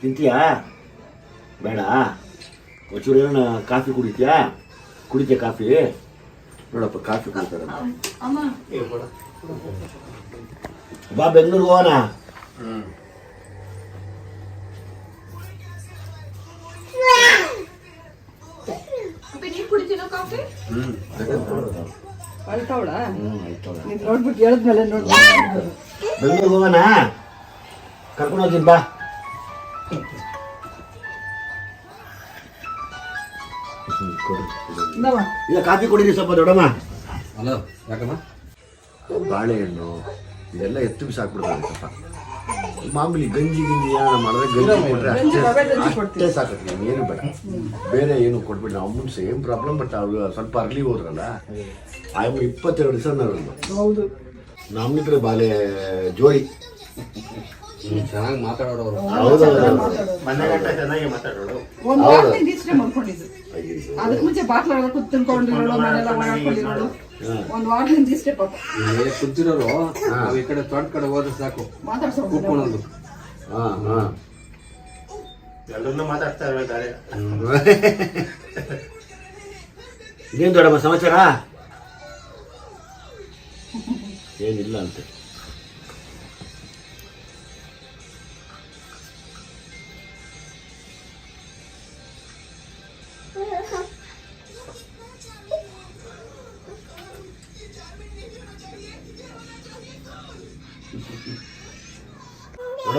ತಿಂತೀಯಾ? ಬೇಡ. ಒಂಚೂರು ಏನೋ ಕಾಫಿ ಕುಡಿತೀಯಾ? ಕುಡಿತೀಯ ಕಾಫಿ? ನೋಡಪ್ಪ ಕಾಫಿ ಕುಡಿತಾರೆ. ಅಮ್ಮ. ಬಾ ಬೆಂಗಳೂರಿಗೆ ಹೋಗೋಣ. ಬೆಂಗಳೂರಿಗೆ ಹೋಗೋಣ. ಕರ್ಕೊಂಡು ಹೋಗ್ತೀನಿ ಬಾ. ಇಲ್ಲ ಕಾಫಿ ಕುಡೀರಿ ಸ್ವಲ್ಪ ದೊಡ್ಡಮ್ಮ ಹಲೋ ಯಾಕಮ್ಮ ಬಾಳೆಹಣ್ಣು ಇದೆಲ್ಲ ಎತ್ತು ಬಿಸಾಕ್ಬಿಡ್ತಾರೆ ಸ್ವಲ್ಪ ಮಾಮೂಲಿ ಗಂಜಿ ಗಿಂಜಿ ಏನಾರ ಮಾಡಿದ್ರೆ ಗಂಜಿ ಕೊಟ್ರೆ ಗಂಜಿ, ರವೆ ಗಂಜಿ ಅಷ್ಟೇ ಕೊಡ್ತೀವಿ. ಅಷ್ಟೇ ಸಾಕತ್ತೆ ನಮ್ಗೆ ಏನು ಬೇಡ ಬೇರೆ ಏನು ಕೊಟ್ಬಿಡಿ ನಾವು ಅಮ್ಮನ ಸೇಮ್ ಪ್ರಾಬ್ಲಮ್ ಬಟ್ ಅವ್ರು ಸ್ವಲ್ಪ ಅರ್ಲಿ ಹೋದ್ರಲ್ಲ ಆಯಮ್ಮ ಇಪ್ಪತ್ತೆರಡು ದಿವಸ ನಾವು ಹೌದು ನಮ್ಮಿದ್ರೆ ಬಾಲೆ ಜೋರಿ ಚೆನ್ನಾಗಿ ಮಾತಾಡೋರು ಒಂದ್ ಹೌದು. ವಾರದಿಂದ ಇಷ್ಟೇ ಮಾಡ್ಕೊಂಡಿದ್ದು. ಅದಕ್ಕೆ ಮುಂಚೆ ಮನೆಲ್ಲ ಒಂದ್ ವಾರದಿಂದ ಇಷ್ಟೇ ಪಾಪ. ಇಲ್ಲಿ ಕುಂತಿರೋರು. ನಾವು ಈ ಕಡೆ ತೋಟ ಕಡೆ ಹೋದ್ರೆ ಸಾಕು. ಮಾತಾಡ್ಸೋದು ಕೂತ್ಕೊಳ್ಳೋದು ಹಾ ಹಾಂ. ಎಲ್ಲರನ್ನೂ ಮಾತಾಡ್ತಾ ಇರ್ಬೇಕಾದ್ರೆ ಇನ್ನೇನು ದೊಡ್ಡಮ್ಮ ಸಮಾಚಾರ? ಏನಿಲ್ಲ ಅಂತೆ.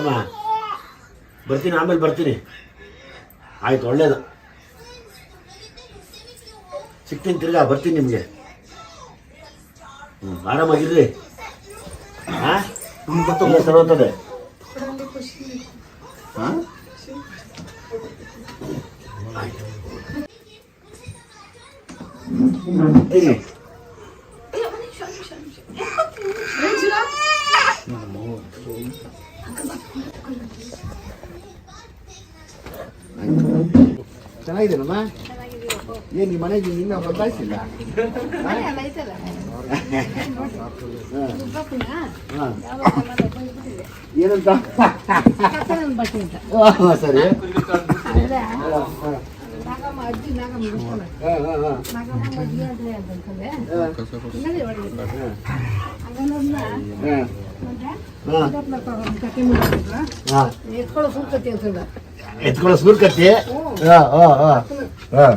ನೋಡಮ್ಮ ಬರ್ತೀನಿ ಆಮೇಲೆ ಬರ್ತೀನಿ. ಆಯ್ತು ಒಳ್ಳೇದು. ಸಿಗ್ತೀನಿ ತಿರ್ಗಾ ಬರ್ತೀನಿ ನಿಮಗೆ. ಹ್ಞೂ ಆರಾಮಾಗಿರ್ರಿ. ಹಾಂ ಎಲ್ಲ ಸರೋತದೆ ಹಾಂ ಇಲ್ಲಿ ಚೆನ್ನಾಗಿದ್ದೀನಮ್ಮ ಏನು ನಿಮ್ಮ ಮನೆಗೆ ಇನ್ನೂ ಬದಲಾಯಿಸಿಲ್ಲ ಹಾಂ ಏನಂತ ಆ, ಸರಿ ನಾಗಮ್ಮ ಅಜ್ಜಿ ನಾಗಮ್ಮ ಬಿಡ್ತಾಳೆ. ಹಾಂ ಹಾಂ ಹಾಂ ನಾಗಮ್ಮ ಮದ್ವೆ ಆದ್ರೆ ಅಂತಂದ್ರೆ ಹಾಂ ಇನ್ನದೇ ಹೊಡಿಬೇಕು. ಹಂಗನ್ನೋದ್ನ ಹಾಂ ಮತ್ತೆ ಹಾಂ ಮನೆಗೆ ನಿನ್ನ ಬದಲಾಯಿಸಿಲ್ಲ ಏನಂತ? ಸರಿ. ಎತ್ಕೊಳ್ಳೋ ಸುರ್ಕತ್ತಿ ಅಂತಂದ ಎತ್ಕೊಳ್ಳೋ ಸೂರ್ ಕತ್ತಿ ಹಾ ಹಾ ಹಾ. ಹಾಂ.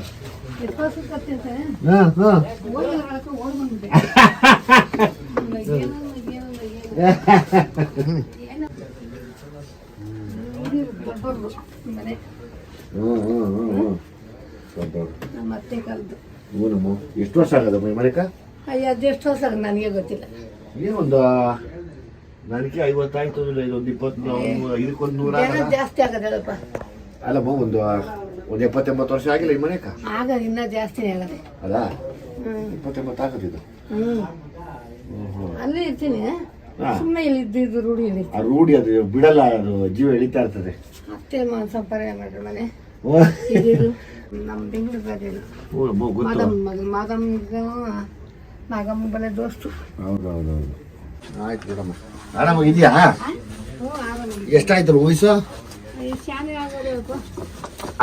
ದೊಡ್ಡವ್ರು ಮನೆ ಹ್ಞೂ ಎಷ್ಟು ವರ್ಷ ಆಗದಮ್ಮ ಈ ಮನೆಕ? ಅಯ್ಯ ಅದೆಷ್ಟು ಹೊಸ ನನಗೆ ಗೊತ್ತಿಲ್ಲ ಏನೊಂದು ನನಗೆ ಐವತ್ತಾಯ್ತು ಇದೊಂದು ಇಪ್ಪತ್ತು ಇದಕ್ಕೊಂದು ನೂರ ಜಾಸ್ತಿ ಆಗದಲ್ಲಪ್ಪ. ಅಲ್ಲಮ್ಮ ಒಂದು ಒಂದು ಎಪ್ಪತ್ತೆಂಬತ್ತು ವರ್ಷ ಆಗಿಲ್ಲ ಈ ಮನೆಕ? ಆಗ ಇನ್ನ ಜಾಸ್ತಿ ಆಗದೆ ಅಲ್ಲ? ಇಪ್ಪತ್ತೆಂಬತ್ತು ಆಗದಿದ್ದು ಹ್ಮ್. ಅಲ್ಲೇ ಇರ್ತೀನಿ. ಹಾ. ಸುಮ್ಮನೆ ಇಲ್ಲಿ ಇದ್ದಿದ್ದು ರೂಢಿ ಆ ರೂಢಿ ಅದು ಬಿಡಲ್ಲ ಅದು ಜೀವ ಎಳಿತಾ ಇರ್ತದೆ. ಅಷ್ಟೇ ಸಂಪಾದನೆ ಮಾಡ್ರಿ ಮನೆ. ಓ. ಇದಿದು ನಮ್ಮ ಬೆಂಗಳೂರು ರಾಜೇನು ಓ, ಅಮ್ಮ ಗೊತ್ತು. ಮಾದಮ್ ಮಗ ಮಾದಮ್ ನಾಗಮ್ಮ ಬಲೆ ದೋಸ್ತು. ಹೌದು ಹೌದು ಹೌದು ಆಯ್ತು ಬಿಡಮ್ಮ ಆರಾಮಾಗಿದ್ಯಾ ಹ್ಞೂ ಆರಾಮ ಎಷ್ಟಾಯ್ತು ವಯಸ್ಸು?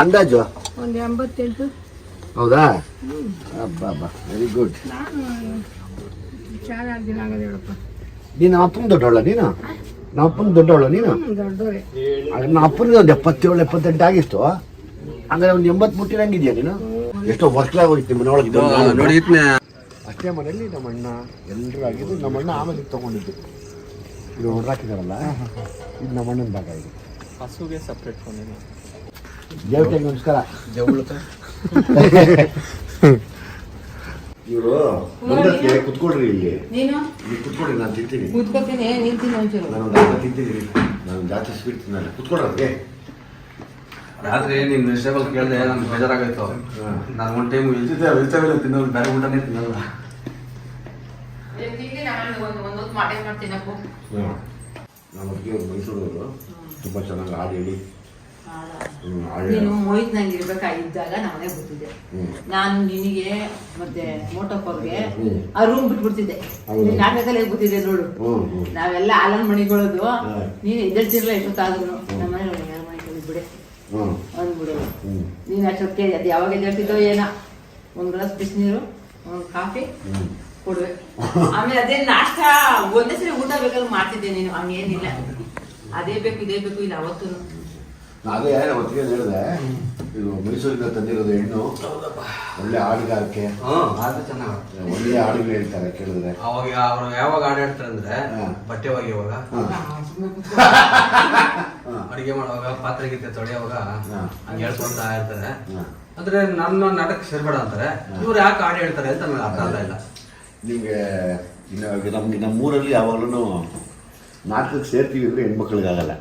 ಅಂದಾಜು? ಒಂದು ಎಂಬತ್ತೆಂಟು. ಹೌದಾ? ಅಬ್ಬಾ ಅಬ್ಬಾ ವೆರಿ ಗುಡ್ ನಾನು ಅಪ್ಪನ ದೊಡ್ಡವಳ ನೀನು? ನಮ್ಮ ಅಪ್ಪನ ದೊಡ್ಡವಳ ನೀನು? ಆಗ ನಮ್ಮ ಅಪ್ಪನಿಗೆ ಒಂದು ಎಪ್ಪತ್ತೇಳು ಎಪ್ಪತ್ತೆಂಟು ಆಗಿತ್ತು. ಹಂಗಾರೆ ಒಂದು ಎಂಬತ್ತು ಮುಟ್ಟಿರಂಗಿದ್ಯಾ ನೀನು? ಎಷ್ಟೋ ವರ್ಷ ಹೋಗಿತ್ತು ನಿಮ್ಮ ಇತ್ನೆ ಅಷ್ಟೇ ಮನೆಯಲ್ಲಿ ನಮ್ಮ ಅಣ್ಣ ಎಲ್ಲರೂ ಆಗಿದ್ದು ನಮ್ಮ ಅಣ್ಣ ಆಮೇಲೆ ತಗೊಂಡಿದ್ದು ಇದು ಹೊಡ್ರಾಕಿದಾರಲ್ಲ ಇದು ನಮ್ಮ ಅಣ್ಣನ ಭಾಗ ಇದು. ಹಸುಗೆ ಸಪ್ರೇಟ್ ಫೋನ್ ದೇವತೆಗೆ ನಮಸ್ಕಾರ. ಇವರು ಬಂದಕ್ಕೆ ಕುತ್ಕೊಳ್ರಿ ಇಲ್ಲಿ. ನೀನು? ಇಲ್ಲಿ ಕುತ್ಕೊಳ್ರಿ ನಾನು ತಿಂತೀನಿ. ಕೂತ್ಕೋತೀನಿ ನಿಂತೀನಿ ಒಂಚೂರು. ನಾನು ಒಂದು ಅರ್ಧ ತಿಂತೀನಿ. ನಾನು ಜಾಸ್ತಿ ಸ್ವೀಟ್ ತಿನ್ನಲ್ಲ. ಕುತ್ಕೊಳ್ರಿ ರಾತ್ರಿ ನೀನ್ ವೆಜಿಟೇಬಲ್ ಕೇಳಿದೆ ನನ್ಗೆ ಬೇಜಾರಾಗೋಯ್ತು. ನಾನು ಒನ್ ಟೈಮ್ ವೆಜಿಟೇಬಲ್ ತಿನ್ನೋದು ಬೇರೆ ಊಟನೇ ತಿನ್ನಲ್ಲ. ಅತ್ತಿಗೆ ಮೈಸೂರವರು. ತುಂಬ ಚೆನ್ನಾಗಿ ಹಾಡು ಹೇಳಿ. ನೀನು ಮೋಹಿತ್ ನಂಗೆ ಇರ್ಬೇಕಾಗಿದ್ದಾಗ ನಾನೇ ಗೊತ್ತಿದ್ದೆ. ನಾನು ನಿನಗೆ ಮತ್ತೆ ಮೋಟಪ್ಪವ್ರಿಗೆ. ಆ ರೂಮ್ ಬಿಟ್ಬಿಡ್ತಿದ್ದೆ. ನಾಟಕದಲ್ಲಿ ಗೊತ್ತಿದೆ ನೋಡು. ನಾವೆಲ್ಲ ಆಲನ್ ಮಣಿಗಳದು ನೀನು ಎದ್ದೇಳ್ತಿರ್ಲ ಎಷ್ಟೊತ್ತಾದ್ರು. ನಮ್ಮ ಮನೆ ಯಾರ ಮನೆ ಬಿಡೆ. ಅಂದ್ಬಿಡು ನೀನು ಅಷ್ಟೊತ್ತಿಗೆ ಅದು ಯಾವಾಗ ಎದ್ದಿರ್ತಿದ್ದೋ ಏನೋ. ಒಂದು ಗ್ಲಾಸ್ ಬಿಸಿನೀರು ಒಂದು ಕಾಫಿ ಕೊಡುವೆ. ಆಮೇಲೆ ಅದೇ ನಾಷ್ಟ. ಒಂದೇ ಸರಿ ಊಟ ಬೇಕಾದ್ರೆ ಮಾಡ್ತಿದ್ದೆ ನೀನು. ಹಂಗೇನಿಲ್ಲ. ಅದೇ ಬೇಕು ಇದೇ ಬೇಕು ಇಲ್ಲ ಅವತ್ತು ಅದೇ ಒತ್ತಿಗೆ ಹೇಳಿದೆ. ಇದು ಮೈಸೂರಿಂದ ತಂದಿರೋದು ಹೆಣ್ಣು ಒಳ್ಳೆ ಹಾಡುಗಾರಿಕೆ ಅದು ಚೆನ್ನಾಗಿ ಒಳ್ಳೆ ಹಾಡುಗಳು ಹೇಳ್ತಾರೆ ಕೇಳಿದ್ರೆ. ಅವಾಗ ಅವ್ರು ಯಾವಾಗ ಆಡಾಡ್ತಾರೆ ಅಂದ್ರೆ ಹಾ. ಬಟ್ಟೆ ಒಗೆಯುವಾಗ. ಅಡಿಗೆ ಮಾಡುವಾಗ ಪಾತ್ರೆ ಗೀತೆ ತೊಳೆಯುವಾಗ ಹಂಗೆ ಹೇಳ್ಕೊಳ್ತಾ ಇರ್ತಾರೆ. ಅಂದ್ರೆ ನನ್ನ ನಾಟಕ ಸೇರ್ಬೇಡ ಅಂತಾರೆ. ಇವ್ರು ಯಾಕೆ ಹಾಡು ಹೇಳ್ತಾರೆ ಅಂತ ನನಗೆ ಅರ್ಥ ಆಗ್ತಾ ಇಲ್ಲ. ನಿಮಗೆ ಇನ್ನು ನಮ್ಗೆ ನಮ್ಮೂರಲ್ಲಿ ಯಾವಾಗಲೂ ನಾಟಕಕ್ಕೆ ಸೇರ್ತೀವಿ ಅಂದ್ರೆ ಹೆಣ್ಮಕ್ಳಿಗಾಗಲ್ಲ.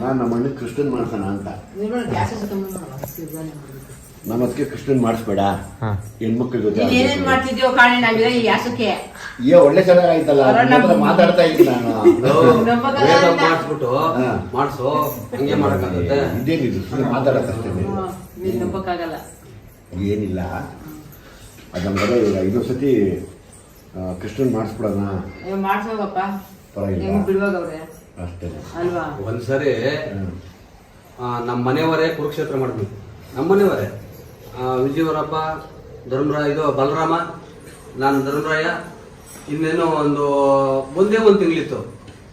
ನಾನು ನಮ್ಮ ಅಣ್ಣ ಕೃಷ್ಣನ್ ಮಾಡ್ಸೋಣ ಅಂತ. ನಮ್ಮ ಅದಕ್ಕೆ ಕೃಷ್ಣನ್ ಮಾಡಿಸ್ಬೇಡ. ಹೆಣ್ಮಕ್ಳ ಜೊತೆ ಏ ಒಳ್ಳೆ ಚೆನ್ನಾಗಾಯ್ತಲ್ಲ ಆಯ್ತಲ್ಲ ಮಾತಾಡ್ತಾ ಇದ್ದೀನಿ ನಾನು. ಮಾಡಿಸ್ಬಿಟ್ಟು. ಮಾಡಿಸು ಹಂಗೆ ಮಾಡಕ್ಕಾಗುತ್ತೆ. ಇದೇನಿದು? ಸುಮ್ಮನೆ ಮಾತಾಡಕ್ಕಷ್ಟೇ ಏನಿಲ್ಲ. ಅದನ್ನ ನಮ್ಗೆ ಇವಾಗ ಐದು ಸತಿ ಮಾಡಿಸ್ಬಿಡೋಣ. ಅಯ್ಯೋ ಮಾಡ್ಸೋಗಪ್ಪ. ಅಷ್ಟೇ. ಅಲ್ವಾ? ಒಂದ್ಸರಿ ನಮ್ಮ ಮನೆಯವರೇ ಕುರುಕ್ಷೇತ್ರ ಮಾಡಬೇಕು. ನಮ್ಮ ಮನೆಯವರೇ. ಆ, ವಿಜಯವರಪ್ಪ ಧರ್ಮರಾಯ ಇದು ಬಲರಾಮ ನಾನು ಧರ್ಮರಾಯ ಇನ್ನೇನೋ ಒಂದು ಒಂದೇ ಒಂದು ತಿಂಗಳಿತ್ತು.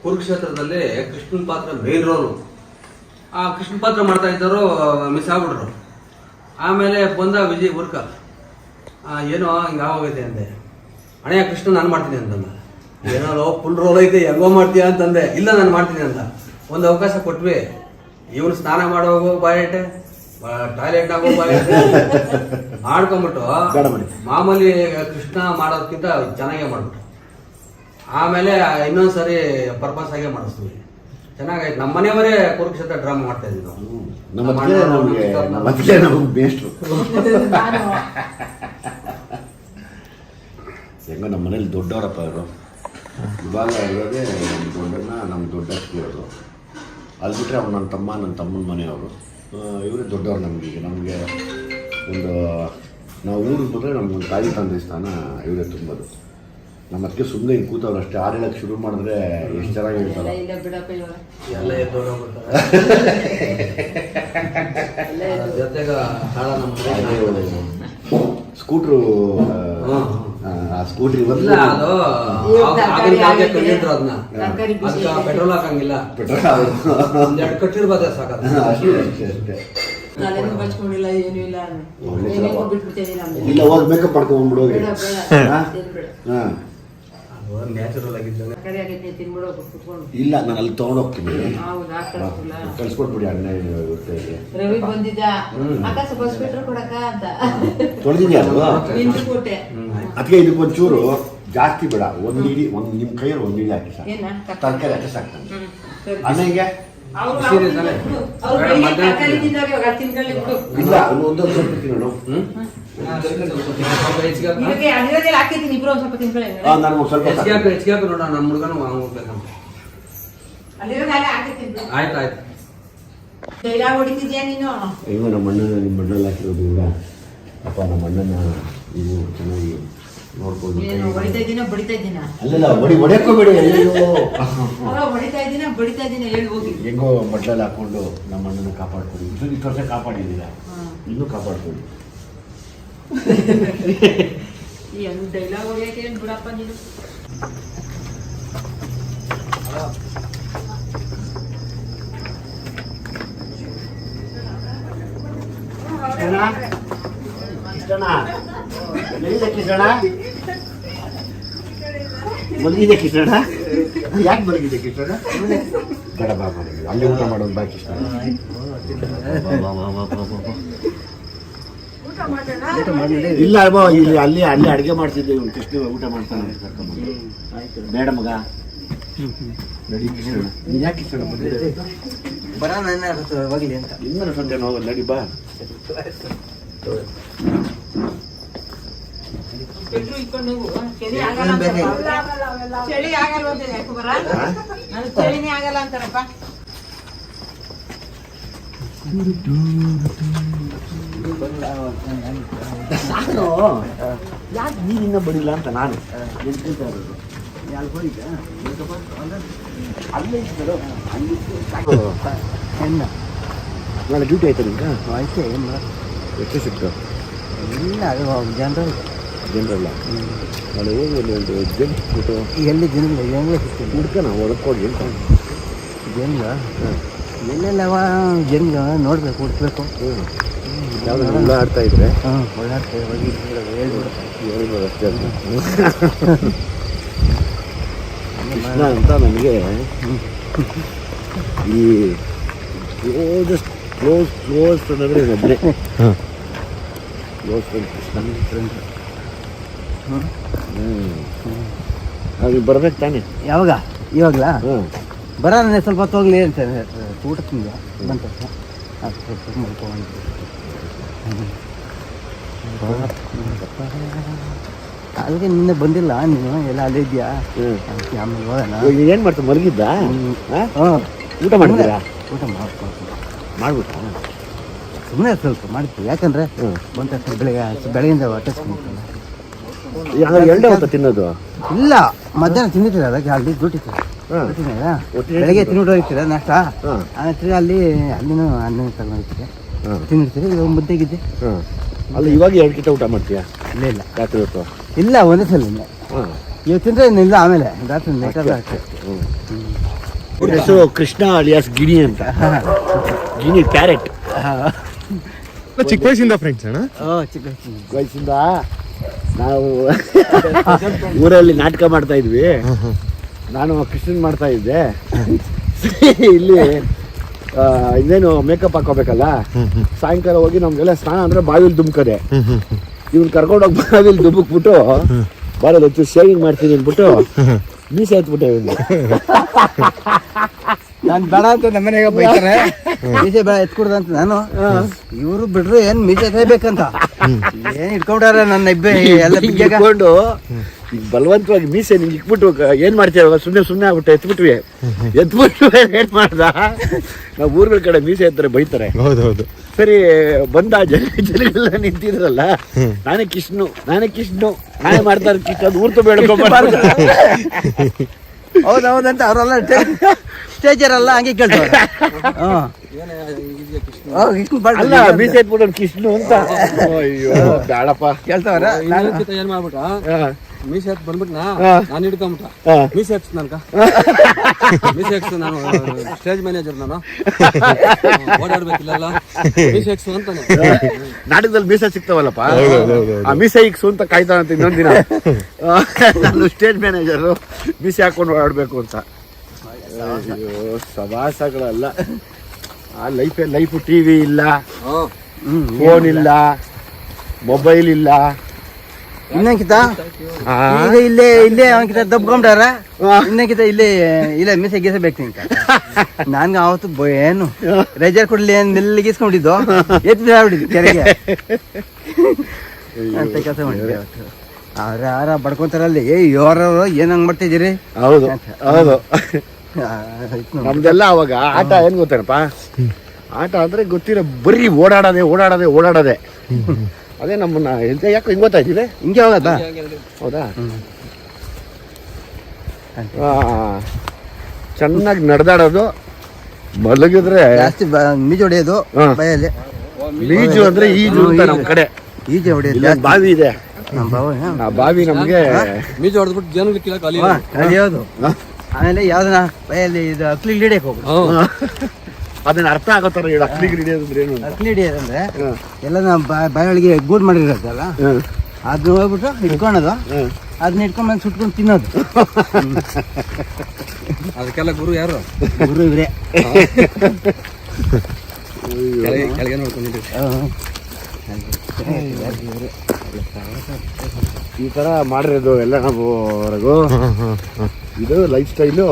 ಕುರುಕ್ಷೇತ್ರದಲ್ಲಿ ಕೃಷ್ಣನ್ ಪಾತ್ರ ಮೇನ್ ರೋಲು ಆ ಕೃಷ್ಣ ಪಾತ್ರ ಮಾಡ್ತಾ ಇದ್ದವರು ಮಿಸ್ ಆಗ್ಬಿಟ್ರು. ಆಮೇಲೆ ಬಂದ ವಿಜಯ್ ಬುರ್ಕ ಆ, ಏನೋ ಹಿಂಗೆ ಆಗೋಗೈತೆ ಅಂದೆ. ಹಣೆಯ ಕೃಷ್ಣ ನಾನು ಮಾಡ್ತೀನಿ ಅಂತಂದ ಏನೋ ಫುಲ್ ರೋಲ್ ಐತೆ ಹೆಂಗೋ ಮಾಡ್ತೀಯ ಅಂತಂದೆ ಇಲ್ಲ ನಾನು ಮಾಡ್ತೀನಿ ಅಂತ. ಒಂದು ಅವಕಾಶ ಕೊಟ್ವಿ. ಇವನು ಸ್ನಾನ ಹೋಗೋ ಬಾಯಟೆ ಟಾಯ್ಲೆಟ್ ಆಗೋ ಬಾಯಟೆ ಮಾಡ್ಕೊಂಬಿಟ್ಟು. ಮಾಮೂಲಿ ಕೃಷ್ಣ ಮಾಡೋದಕ್ಕಿಂತ ಚೆನ್ನಾಗೇ ಮಾಡ್ಬಿಟ್ಟು ಆಮೇಲೆ ಇನ್ನೊಂದ್ಸರಿ ಪರ್ಪಸ್ ಆಗೇ ಮಾಡಿಸ್ತೀವಿ ಚೆನ್ನಾಗಾಯ್ತು. ನಮ್ಮ ಮನೆಯವರೇ ಕುರುಕ್ಷೇತ್ರ ಡ್ರಾಮಾ ಮಾಡ್ತಾ ಇದ್ವಿ ನಾವು. ಹೆಂಗೋ ನಮ್ಮ ಮನೇಲಿ ದೊಡ್ಡವರಪ್ಪ ಇವರು. ಇವಾಗ ಇರೋದೇ ನಮ್ಮ ದೊಡ್ಡಣ್ಣ ನಮ್ಮ ದೊಡ್ಡ ಇರೋದು. ಅಲ್ಲಿ ಬಿಟ್ಟರೆ ಅವ್ರು ನನ್ನ ತಮ್ಮ ನನ್ನ ತಮ್ಮನ ಮನೆಯವರು. ಇವರೇ ದೊಡ್ಡವ್ರು ನಮಗೆ ನಮಗೆ ಒಂದು ನಾವು ಊರಿಗೆ ಬಂದರೆ ನಮ್ಮ ತಾಯಿ ತಂದೆ ಸ್ಥಾನ ಇವರೇ ತುಂಬೋದು. ನಮ್ಮ ಅದಕ್ಕೆ ಸುಮ್ಮನೆ ಹಿಂಗೆ ಕೂತವ್ರು ಅಷ್ಟೇ. ಆರು ಹೇಳಕ್ಕೆ ಶುರು ಮಾಡಿದ್ರೆ ಎಷ್ಟು ಚೆನ್ನಾಗಿ ಎಲ್ಲ ಹೇಳ್ತಾರೆ ಎಲ್ಲ ಜೊತೆಗೆ ಸ್ಕೂಟ್ರು ಸ್ಕೂಟ್ರ್ ಇಲ್ಲ ಅದು ಆಗಿನ ಕಾಲಕ್ಕೆ ಅದನ್ನ. ಅದಕ್ಕೆ ಪೆಟ್ರೋಲ್ ಹಾಕಂಗಿಲ್ಲ. ಪೆಟ್ರೋಲ್ ಒಂದೆರಡು ಕಟ್ಟಿರ್ಬೋದ ಸಾಕದ. ಅಷ್ಟೇ ಅಷ್ಟೇ ಅಷ್ಟೇ. ತಲೆನೂ ಬಚ್ಕೊಂಡಿಲ್ಲ ಏನೂ ಇಲ್ಲ ಹೋಗಿ ಮೇಕಪ್ ಮಾಡ್ಕೊಂಡ್ಬಿಡು ಹೋಗಿ. ಹಾ? ಇಲ್ಲ ನಾನು ಅಲ್ಲಿ ತಗೊಂಡ್ ಹೋಗ್ತೀನಿ. ಕಳ್ಸ್ಕೊಟ್ಬಿಡಿ ಅಣ್ಣ ರವಿ ಬಂದಿದ್ದ ಅಕ್ಕ ಅಂತ. ತೊಳೆದಿದ್ಯಾ ಅದು? ಅದಕ್ಕೆ ಇದಕ್ಕೆ ಒಂಚೂರು ಜಾಸ್ತಿ ಬೇಡ. ಒಂದು ಇಡಿ ಒಂದು ನಿಮ್ಮ ಕೈಯಲ್ಲಿ ಒಂದು ಇಡಿ ಹಾಕಿ ಸಾಕು. ಏನ ತರಕಾರಿ ಹಾಕಿ ಸಾಕು ಅಣ್ಣಗೆ ಇಲ್ಲ ಒಂದೊಂದು ಸ್ವಲ್ಪ ತಿನ್ನೋಣ ಒಂದ್ ಸ್ವಲ್ಪ ತಿನ್ಕೊಳ್ಳಿ ಹಾಂ ಸ್ವಲ್ಪ ಹೆಚ್ಚಿಗೆ ಹಾಕು ಸಾಕು. ಹೆಚ್ಚಿಗೆ ಹಾಕು ನೋಡ ನಮ್ಮ ಹುಡುಗನು ಹೋಗ್ಬೇಕಂತ ಆಯ್ತು ಆಯ್ತು. ನೀನು? ಅಯ್ಯೋ ನಮ್ಮ ಅಣ್ಣನ ನಿಮ್ಮ ಅಣ್ಣಲ್ಲಿ ಹಾಕಿರೋದು ಕೂಡ ಅಪ್ಪ ನಮ್ಮ ಅಣ್ಣನ ನೀವು ಚೆನ್ನಾಗಿ ನೋಡ್ಕೊಂಡು ಏನು ಹೊಡಿತಾ ಇದ್ದೀನ ಬಡಿತಾ ಇದ್ದೀನ ಅಲ್ಲಲ್ಲ ಹೊಡಿ ಹೊಡೆಯೋಕೋಬೇಡಿ ಅಯ್ಯೋ. ಅಲ್ಲ ಹೊಡಿತಾ ಇದ್ದೀನ ಬಡಿತಾ ಇದ್ದೀನ ಹೇಳಿ ಹೋಗಿ. ಹೆಂಗೋ ಬಟ್ಲಲ್ಲಿ ಹಾಕೊಂಡು ನಮ್ಮ ಅಣ್ಣನ ಕಾಪಾಡ್ಕೊಂಡು ಇಷ್ಟು ಇಷ್ಟು ವರ್ಷ ಕಾಪಾಡಿದ್ದೀರ? ಇನ್ನೂ ಕಾಪಾಡ್ಕೊಂಡು ಈ ಒಂದು ಡೈಲಾಗ್ ಹೊಡಿಯಕ್ಕೆ ಏನ್ ಬಿಡಪ್ಪ ನೀನು? ಕಿಷ್ಟಣ ಎಲ್ಲಿದೆ ಕಿಸಣ ಮಲಗಿದೆ ಕಿಸಣ ಯಾಕೆ ಮಲಗಿದೆ ಕಿಸಣ ಬೇಡ ಬಾ ಮಲಗಿದೆ ಅಲ್ಲಿ ಊಟ ಮಾಡೋದು ಬಾ ಕಿಸಣ ಬಾ, ಬಾ, ಬಾ, ಬಾ, ಬಾ, ಬಾ. ಇಲ್ಲ ಅಮ್ಮ ಇಲ್ಲಿ ಅಲ್ಲಿ ಅಲ್ಲಿ ಅಡುಗೆ ಮಾಡ್ತಿದ್ದೆ ಇವ್ನು. ಕೃಷ್ಣ ಊಟ ಮಾಡ್ತಾನೆ. ಬೇಡ ಮಗ. ನಡಿ ಕಿಸಣ ನೀನ್ ಯಾಕೆ ಬಂದಿದೆ ಬರ ಬರೋಣ ಹೋಗಲಿ ಅಂತ. ಇನ್ನೂ ಸಂಜೆ ಹೋಗಲ್ಲ ನಡಿ ಬಾ. ಪೆಟ್ರು ಇಟ್ಕೊಂಡು ಹೋಗು. ಚಳಿ ಆಗಲ್ಲ ಅಂತಾರಪ್ಪ. ಚಳಿ ಆಗಲ್ಲ ಅಂತ ಯಾಕೆ ಬರ ಚಳಿನೇ ಆಗಲ್ಲ ಅಂತಾರಪ್ಪ. ನಾನು? ಯಾಕೆ ನೀನಿನ್ನ ಬಡಿಲ್ಲ ಅಂತ ನಾನು? ನಾಳೆ ಡ್ಯೂಟಿ ಆಯ್ತಾ ನಿಂಗೆ ಆಯ್ತು ಏನು ಎಷ್ಟು ಸಿಕ್ತು? ಇಲ್ಲ ಅದು ಜನರು ಜನರಲ್ಲ. ಅಲ್ಲಿ ಹೋಗಿ ಒಂದು ಒಂದು ಜಂಪ್ ಬಿಟ್ಟು ಎಲ್ಲಿ ಜನಗಳು ಹೆಂಗೆ ಸಿಗ್ತೀನಿ ಹುಡ್ಕನ ಒಳಕೋಗಿ ಅಂತ ಜನ್ಗ? ಎಲ್ಲೆಲ್ಲವ ಜನ್ಗ ನೋಡ್ಬೇಕು ಹುಡ್ಕಬೇಕು. ಯಾವ್ದು ಆಡ್ತಾ ಇದ್ರೆ? ಹಾಂ ಓಡಾಡ್ತೇವೆ ಹೋಗಿ ಹೇಳ್ಬಿಡು ಹೇಳ್ಬೋದು ಅಷ್ಟೇ ಅಂತ ಕೃಷ್ಣ ಅಂತ ನನಗೆ ಈ ಕ್ಲೋಸೆಸ್ಟ್ ಕ್ಲೋಸ್ ಕ್ಲೋಸ್ ಅನ್ನೋದ್ರೆ ಒಬ್ಬನೇ ಕ್ಲೋಸ್ ಫ್ರೆಂಡ್ ಕೃಷ್ಣ. ಹ್ಞೂ ಅದು ಬರ್ಬೇಕು ತಾನೆ ಯಾವಾಗ ಇವಾಗಲಾ ಹ್ಞೂ ಬರೋಣ ಸ್ವಲ್ಪ ಹೊತ್ತು ಹೋಗ್ಲಿ ಅಂತ ಊಟ ತಿಂದೆ ಬಂತ ಅದಕ್ಕೆ ನಿನ್ನೆ ಬಂದಿಲ್ಲ ನೀನು ಎಲ್ಲ ಅಲ್ಲೇ ಇದೆಯಾ ಆಮೇಲೆ ಹೋಗೋಣ ಏನು ಮಾಡ್ತಾ ಮಲಗಿದ್ದ ಊಟ ಮಾಡಿದ್ರ ಊಟ ಮಾಡ್ಕೊಳ್ತೀನಿ ಮಾಡ್ಬಿಟ್ಟ ಸುಮ್ಮನೆ ಸ್ವಲ್ಪ ಮಾಡ್ತೀವಿ ಯಾಕಂದ್ರೆ. ಬಂದ ಬೆಳಗ್ಗೆ ಬೆಳಗಿಂದ ಹೊಟ್ಟೆ ಎರಡೇ ಹೊತ್ತ ತಿನ್ನೋದು? ಇಲ್ಲ ಮಧ್ಯಾಹ್ನ ತಿಂದಿರ್ತೀರ ಅದಕ್ಕೆ ಅಲ್ಲಿ ಡ್ಯೂಟಿ ಬೆಳಗ್ಗೆ ತಿನ್ಬಿಟ್ಟು ಹೋಗ್ತೀರ ನಾಷ್ಟ. ಆಮೇಲೆ ಅಲ್ಲಿ ಅಲ್ಲಿನೂ ಅನ್ನ ತಗೊಂಡು ಹೋಗ್ತೀರಿ ಇವಾಗ ಮುದ್ದೆಗಿದ್ದೆ. ಹಾಂ. ಅಲ್ಲ ಇವಾಗ ಎರಡು ಕಿಟ ಊಟ ಮಾಡ್ತೀಯಾ? ಇಲ್ಲ ಇಲ್ಲ. ರಾತ್ರಿ ಹೊತ್ತು? ಇಲ್ಲ ಒಂದೇ ಸಲ ಇಲ್ಲ. ಇವಾಗ ತಿಂದ್ರೆ ಇಲ್ಲ ಆಮೇಲೆ. ರಾತ್ರಿ ಅಷ್ಟೇ ಹೆಸರು ಕೃಷ್ಣ ಅಲಿಯಾಸ್ ಗಿಣಿ ಅಂತ. ಗಿಣಿ ಕ್ಯಾರೆಟ್. ಚಿಕ್ಕ ವಯಸ್ಸಿಂದ ಫ್ರೆಂಡ್ಸ್ ಅಣ್ಣ? ಚಿಕ್ಕ. ವಯಸ್ಸಿಂದ? ನಾವು ಊರಲ್ಲಿ ನಾಟಕ ಮಾಡ್ತಾ ಇದ್ವಿ. ನಾನು ಕೃಷ್ಣನ್ ಮಾಡ್ತಾ ಇದ್ದೆ. ಇಲ್ಲಿ ಇನ್ನೇನು ಮೇಕಪ್ ಹಾಕೋಬೇಕಲ್ಲ ಸಾಯಂಕಾಲ ಹೋಗಿ ನಮ್ಗೆಲ್ಲ ಸ್ನಾನ ಅಂದ್ರೆ ಬಾವಿಲಿ ದುಮ್ಕದೆ. ಇವ್ನು ಕರ್ಕೊಂಡೋಗಿ ಬಾವಿಲಿ ದುಮ್ಮಕ್ಬಿಟ್ಟು ಬರೋದು ಹೆಚ್ಚು ಶೇವಿಂಗ್ ಮಾಡ್ತೀನಿ ಅಂದ್ಬಿಟ್ಟು ಮೀಸೆ ಹತ್ಬಿಟ್ಟೆ ಇವನು. ನಾನು ಬೇಡ ಅಂತ ನಮ್ಮ ಮನೆಗೆ ಬೈತಾರೆ. ಮೀಸೆ ಬೇಡ ಎತ್ಕೊಡ್ದಂತ ನಾನು. ಇವರು ಬಿಡ್ರು ಏನ್ ಮೀಸೆ ಕೈಬೇಕಂತ ಏನ್ ಇಟ್ಕೊಂಡಾರ ನನ್ನ ಇಬ್ಬೆ? ಎಲ್ಲ ಬಿಗ್ಯಾಗ ಇಟ್ಕೊಂಡು ಈಗ ಬಲವಂತವಾಗಿ ಮೀಸೆ ನಿಂಗೆ ಇಟ್ಬಿಟ್ಟು ಏನ್ ಮಾಡ್ತೀರ ಸುಮ್ಮನೆ ಸುಮ್ಮನೆ ಆಗ್ಬಿಟ್ಟು ಎತ್ಬಿಟ್ವಿ. ಎತ್ಬಿಟ್ಟು ಏನ್ ಮಾಡ್ದ? ನಾವು ಊರ್ಗಳ ಕಡೆ ಮೀಸೆ ಎತ್ತರೆ ಬೈತಾರೆ. ಹೌದೌದು. ಸರಿ ಬಂದ ಜನ ಜನಗಳೆಲ್ಲ ನಿಂತಿದ್ರಲ್ಲ? ನಾನೇ ಕಿಷ್ಣು ನಾನೇ ಕಿಷ್ಣು. ನಾನೇ ಮಾಡ್ತಾರೆ ಅದು ಊರ್ತು ಬೇಡ್ಕೊಂಬಾರ್ದು ಹೌದ್ ಅವರೆಲ್ಲ ಅವರೆಲ್ಲ ಸ್ಟೇಜರೆಲ್ಲ ಹಂಗೆ ಕೇಳ್ತಾರೆ. ಅಲ್ಲ ಕೃಷ್ಣ ಅಂತ. ಅಯ್ಯೋ ಬೇಡಪ್ಪ. ಕೇಳ್ತಾವ್ರ? ನಾನು ಏನ್ ಮಾಡ್ಬಿಟ್ಟ ಹಾ, ಮೀಸೆ ಹತ್ ಬಂದ್ಬಿಟ್ನಾ ನಾನು ಹಿಡ್ಕೊಂಬಿಟ್ಟ. ಮೀಸೆ ಹಚ್ಚ ನನ್ಕ ಮೀಸೆ ಹಚ್ಚ ನಾನು ಸ್ಟೇಜ್ ಮ್ಯಾನೇಜರ್ ನಾನು. ಓಡಾಡ್ಬೇಕಿಲ್ಲ ಮೀಸೆ ಹಚ್ಚು ಅಂತ ನಾಟಕದಲ್ಲಿ ಮೀಸೆ ಸಿಗ್ತಾವಲ್ಲಪ್ಪ? ಆ ಮೀಸೆ ಈಗ ಅಂತ ಕಾಯ್ತಾನಂತ ಇನ್ನೊಂದ್ ದಿನ. ನಾನು ಸ್ಟೇಜ್ ಮ್ಯಾನೇಜರು ಮೀಸೆ ಹಾಕೊಂಡು ಓಡಾಡ್ಬೇಕು ಅಂತ. ಅಯ್ಯೋ ಸವಾಸಗಳಲ್ಲ. ಆ ಲೈಫೇ ಲೈಫ್ ಟಿವಿ ಇಲ್ಲ. ಫೋನ್ ಇಲ್ಲ. ಮೊಬೈಲ್ ಇಲ್ಲ. ಇನ್ನಂಕಿತ ಈಗ ಇಲ್ಲೇ ಇಲ್ಲೇ ಅವನ್ಕಿತ ದಬ್ಕೊಂಡಾರ ಇನ್ನಂಕಿತ ಇಲ್ಲೇ ಇಲ್ಲೇ ಮಿಸ್ ಎಗ್ಗಿಸಬೇಕು ಬೇಕು ನಿಂತ ನನ್ಗೆ ಅವತ್ತು ಏನು? ರೆಜರ್ ಕೊಡ್ಲಿ ಏನ್ ಮೆಲ್ಲಿಗಿಸ್ಕೊಂಡಿದ್ದು ಎತ್ತಿ ಬಿಟ್ಟಿದ್ದು ಕೆರೆಗೆ. ಅಂತ ಕೆಲಸ ಮಾಡಿದ್ವಿ ಅವತ್ತು ಅವ್ರ ಯಾರ ಬಡ್ಕೊಂತಾರಲ್ಲಿ ಏ ಯೋರವ್ರು ಏನ್ ಹಂಗ್ ಮಾಡ್ತಿದ್ದೀರಿ ಹೌದು ಹೌದು. ನಮ್ದೆಲ್ಲ ಅವಾಗ ಆಟ ಏನ್ ಗೊತ್ತೇನಪ್ಪ? ಆಟ ಅಂದ್ರೆ ಗೊತ್ತಿರೋ ಬರೀ ಓಡಾಡೋದೆ ಓಡಾಡೋದೆ ಓಡಾಡೋದೆ. ಅದೇ ನಮ್ಮನ್ನ ಎಂತ ಯಾಕೆ ಹಿಂಗೆ ಗೊತ್ತಾಯ್ತಿದೆ ಹಿಂಗೆ ಹೋಗತ್ತಾ? ಹೌದಾ? ಆ, ಚೆನ್ನಾಗಿ ನಡೆದಾಡೋದು. ಮಲಗಿದ್ರೆ ಜಾಸ್ತಿ ಬ- ಮೀಜು ಹೊಡೆಯೋದು. ಬಯಲ್ಲಿ. ಮೀಜು ಅಂದ್ರೆ ಈಜು ಅಂತ ನಮ್ಮ ಕಡೆ. ಈಜು. ಹೊಡೆಯೋದು ಬಾವಿ ಇದೆ. ನಮ್ಮ ಬಾವ ಆ ಬಾವಿ ನಮ್ಗೆ ಮೀಜು ಹೊಡೆದ್ಬಿಟ್ಟು ಹಾ, ಕಲಿಯೋದು ಆಮೇಲೆ ಯಾವ್ದನ ಬಯಲ್ಲಿ ಇದು ಅಕ್ಲಿ ಲೀಡಕ್ಕೆ ಹೋಗುದು ಅದನ್ನ ಅರ್ಥ ಆಗೋ ತರ ಹೇಳು ಅಕ್ಲಿಗೆ ಏನು? ಅಂತ. ಅಕ್ಲಿ ಹಿಡಿಯೋದಂದ್ರೆ ಹ್ಮ್. ಎಲ್ಲ ನಾವು ಬಾಯೊಳಗೆ ಗೂಡ್ ಮಾಡಿರತ್ತಲ್ಲ ಹ್ಮ್. ಅದನ್ನ ಹೋಗ್ಬಿಟ್ಟು ಹ್ಮ್. ಅದನ್ನ ಇಟ್ಕೊಂಡ್ ಬಂದು ಸುಟ್ಕೊಂಡು ತಿನ್ನೋದು. ಅದಕ್ಕೆಲ್ಲ ಗುರು ಯಾರು? ಗುರು ಇವ್ರೆ. ಕೆಳಗೆ ಕೆಳಗೆ ನೋಡ್ಕೊಂಡಿದ್ದೀವಿ. ಈ ತರ ಮಾಡಿರೋದು ಎಲ್ಲ ನಾವು ರಘು ಇದು ಲೈಫ್ ಸ್ಟೈಲು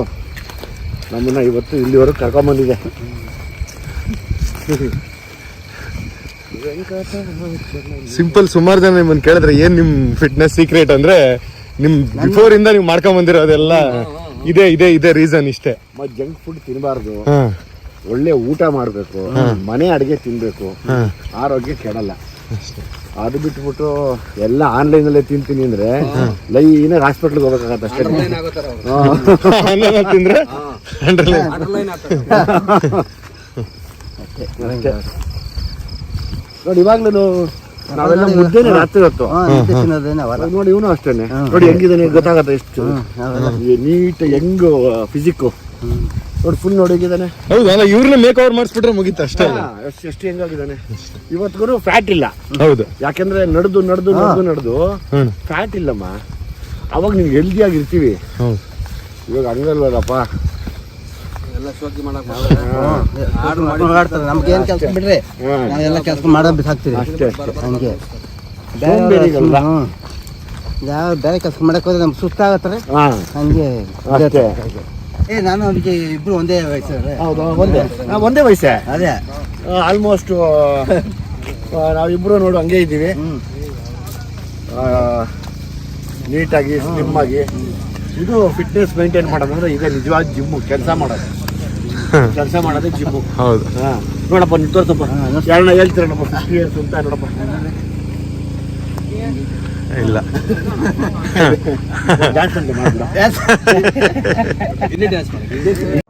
ನಮ್ಮನ್ನ ಇವತ್ತು ಇಲ್ಲಿವರೆಗೂ ಕರ್ಕೊಂಬಂದಿದೆ. ಸಿಂಪಲ್ ಸುಮಾರು ಜನ ನಿಮ್ಮನ್ನ ಕೇಳಿದ್ರೆ ಏನ್ ನಿಮ್ ಫಿಟ್ನೆಸ್ ಸೀಕ್ರೆಟ್ ಅಂದ್ರೆ ನಿಮ್ ಬಿಫೋರ್ ಇಂದ ನೀವು ಮಾಡ್ಕೊಂಡ್ ಬಂದಿರೋದೆಲ್ಲ ಇದೇ ಇದೇ ಇದೇ ರೀಸನ್ ಇಷ್ಟೇ. ಜಂಕ್ ಫುಡ್ ತಿನ್ನಬಾರ್ದು ಒಳ್ಳೆ ಊಟ ಮಾಡಬೇಕು. ಮನೆ ಅಡಿಗೆ ತಿನ್ಬೇಕು. ಆರೋಗ್ಯ ಕೆಡಲ್ಲ. ಅದು ಬಿಟ್ಬಿಟ್ಟು ಎಲ್ಲ ಆನ್ಲೈನ್ ಅಲ್ಲೇ ತಿಂತೀನಿ ಅಂದ್ರೆ ಲೈನ್ ಹಾಸ್ಪಿಟಲ್ ಹೋಗ್ಬೇಕಾಗತ್ತೆ ಅಷ್ಟೇ. ತಿಂದ್ರೆ ನೋಡಿ ಇವಾಗ್ಲೂ ನಾವೆಲ್ಲ ಮುದ್ದೆನೆ ರಾತ್ರಿ ಹೊತ್ತು. ನೋಡಿ ಇವನು ಅಷ್ಟೇನೆ. ನೋಡಿ ಹೆಂಗಿದಾನೆ ಗೊತ್ತಾಗತ್ತೆ ಎಷ್ಟು. ನೀಟ್ ಹೆಂಗ್ ಫಿಸಿಕ್ಕು ನೋಡಿ ಫುಲ್ ನೋಡೋಗಿದ್ದಾನೆ. ಹೇಗಿದ್ದಾನೆ ಹೌದು ಅಲ್ಲ ಇವ್ರನ್ನ ಮೇಕ್ ಓವರ್ ಮಾಡಿಸ್ಬಿಟ್ರೆ ಮುಗೀತು ಅಷ್ಟೇ ಅಲ್ಲ. ಎಷ್ಟು ಎಷ್ಟು ಹೆಂಗಾಗಿದ್ದಾನೆ ಇವತ್ತಿಗೂ ಫ್ಯಾಟ್ ಇಲ್ಲ. ಹೌದು. ಯಾಕೆಂದ್ರೆ ನಡೆದು ನಡೆದು ನಡೆದು ನಡೆದು ಫ್ಯಾಟ್ ಇಲ್ಲಮ್ಮ. ಅವಾಗ ನೀವು ಹೆಲ್ದಿ ಆಗಿರ್ತೀವಿ. ಹೌದು. ಇವಾಗ ಹಂಗಲ್ವಲ್ಲಪ್ಪ ಎಲ್ಲ ಶೋಕಿ ಮಾಡಕ್ ಆರ್ಡರ್ ಮಾಡ್ತಾರೆ ನಮ್ಗೆ ಏನ್ ಕೆಲಸ ಬಿಡ್ರಿ. ನಾವೆಲ್ಲ ಕೆಲಸ ಮಾಡೋ ಬಿಸಾಕ್ತೀವಿ. ಅಷ್ಟೇ ಹಂಗೆ. ಬೇರೆ ಕೆಲಸ ಮಾಡಕ್ ಹೋದ್ರೆ ನಮ್ಗೆ ಸುಸ್ತಾಗತ್ತಾರೆ ಹಂಗೆ ಅಷ್ಟೇ. ಏ ನಾನು ಅದಕ್ಕೆ ಇಬ್ರು ಒಂದೇ ವಯಸ್ಸು ಹೌದು? ಒಂದೇ? ನಾವು ಒಂದೇ ವಯಸ್ಸೇ? ಅದೇ. ಆಲ್ಮೋಸ್ಟ್ ನಾವಿಬ್ರು ನೋಡು ಹಂಗೆ ಇದ್ದೀವಿ. ಆ, ನೀಟಾಗಿ ಸ್ಲಿಮ್ ಆಗಿ ಇದು ಫಿಟ್ನೆಸ್ ಮೇಂಟೈನ್ ಮಾಡೋದಂದ್ರೆ ಈಗ ನಿಜವಾದ ಜಿಮ್ಮು ಕೆಲಸ ಮಾಡೋದು. ಕೆಲಸ ಮಾಡೋದೇ ಜಿಮ್ಮು ಹೌದು. ಹಾ. ನೋಡಪ್ಪ ನೀವು ತೋರ್ಸಪ್ಪ ಯಾರನ್ನ ಹೇಳ್ತೀರ ನೋಡಪ್ಪ ಫಿಫ್ಟಿ ಇಯರ್ಸ್ ಅಂತ ನೋಡಪ್ಪ ಇಲ್ಲ. ಡ್ಯಾನ್ಸ್ ಅಂತ ಮಾಡಿಲ್ಲ ಇಲ್ಲಿ ಡ್ಯಾನ್ಸ್ ಮಾಡಿ.